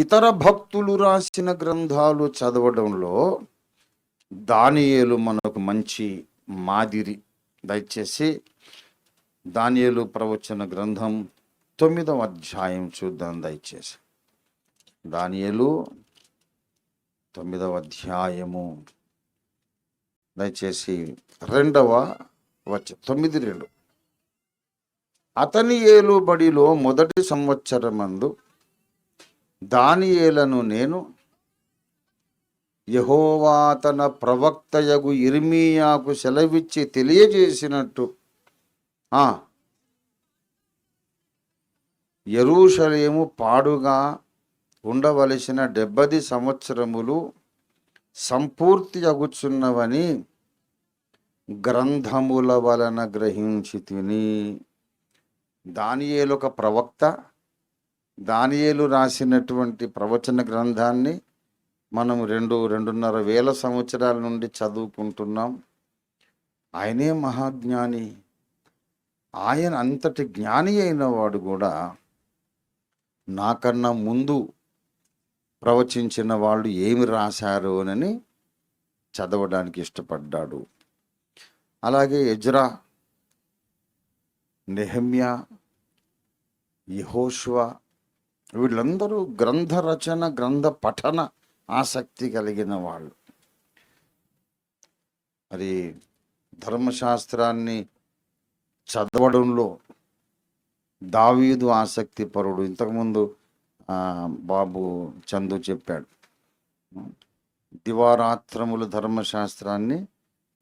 ఇతర భక్తులు రాసిన గ్రంథాలు చదవడంలో దానియేలు మనకు మంచి మాదిరి. దయచేసి దానియేలు ప్రవచన గ్రంథం తొమ్మిదవ అధ్యాయం చూద్దాం దయచేసి. దానియలు తొమ్మిదవ అధ్యాయము. దయచేసి రెండవ వచ్చ తొమ్మిది రెండు. అతని ఏలుబడిలో మొదటి సంవత్సరమందు దానియేలను నేను యహోవా తన ప్రవక్తయగు ఇర్మియాకు సెలవిచ్చి తెలియజేసినట్టు. ఆ. పాడుగా ఉండవలసిన డెబ్బది సంవత్సరములు సంపూర్తి అగుచున్నవని గ్రంథముల వలన గ్రహించి తిని దానియేలు ఒక ప్రవక్త దానియేలు రాసినటువంటి ప్రవచన గ్రంథాన్ని మనం రెండు రెండున్నర వేల సంవత్సరాల నుండి చదువుకుంటున్నాం. ఆయనే మహాజ్ఞాని. ఆయన అంతటి జ్ఞాని అయిన వాడు కూడా నాకన్నా ముందు ప్రవచించిన వాళ్ళు ఏమి రాశారు అని చదవడానికి ఇష్టపడ్డాడు. అలాగే ఎజ్రా నెహమ్యా యహోష్వా వీళ్ళందరూ గ్రంథ రచన గ్రంథ పఠన ఆసక్తి కలిగిన వాళ్ళు. మరి ధర్మశాస్త్రాన్ని చదవడంలో దావీదు ఆసక్తి పరుడు. ఇంతకుముందు బాబు చందు చెప్పాడు. దివారాత్రములు ధర్మశాస్త్రాన్ని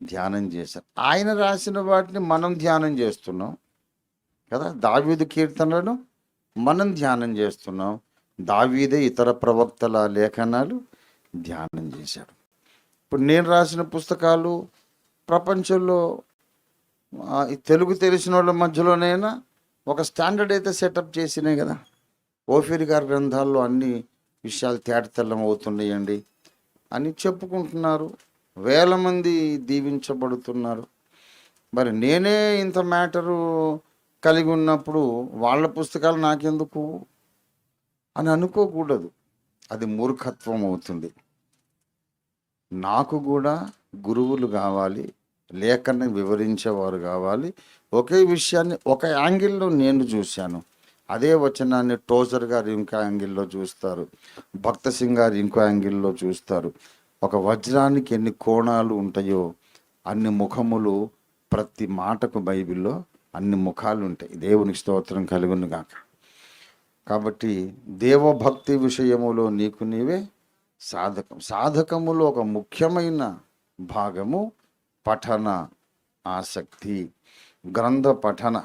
ధ్యానం చేశారు. ఆయన రాసిన వాటిని మనం ధ్యానం చేస్తున్నాం. కదా దావీదు కీర్తనలను మనం ధ్యానం చేస్తున్నాం. దావీదే ఇతర ప్రవక్తల లేఖనాలు ధ్యానం చేశాడు. ఇప్పుడు నేను రాసిన పుస్తకాలు ప్రపంచంలో తెలుగు తెలిసిన వాళ్ళ మధ్యలోనైనా ఒక స్టాండర్డ్ అయితే సెటప్ చేసినాయి కదా. ఓఫీర్ గారి గ్రంథాల్లో అన్ని విషయాలు తేటతెల్లం అవుతున్నాయండి అని చెప్పుకుంటున్నారు. వేల మంది దీవించబడుతున్నారు. మరి నేనే ఇంత మ్యాటరు కలిగి ఉన్నప్పుడు వాళ్ళ పుస్తకాలు నాకెందుకు అని అనుకోకూడదు. అది మూర్ఖత్వం అవుతుంది. నాకు కూడా గురువులు కావాలి లేఖని వివరించేవారు కావాలి. ఒకే విషయాన్ని ఒక యాంగిల్లో నేను చూశాను. అదే వచనాన్ని టోజర్ గారు ఇంకో యాంగిల్లో చూస్తారు. భక్త సింగ్ గారు ఇంకో యాంగిల్లో చూస్తారు. ఒక వజ్రానికి ఎన్ని కోణాలు ఉంటాయో అన్ని ముఖములు ప్రతి మాటకు బైబిల్లో అన్ని ముఖాలు ఉంటాయి దేవునికి స్తోత్రం కలుగును గాక కాబట్టి దేవభక్తి విషయములో నీకు నీవే సాధకం. సాధకములో ఒక ముఖ్యమైన భాగము పఠన ఆసక్తి గ్రంథ పఠన.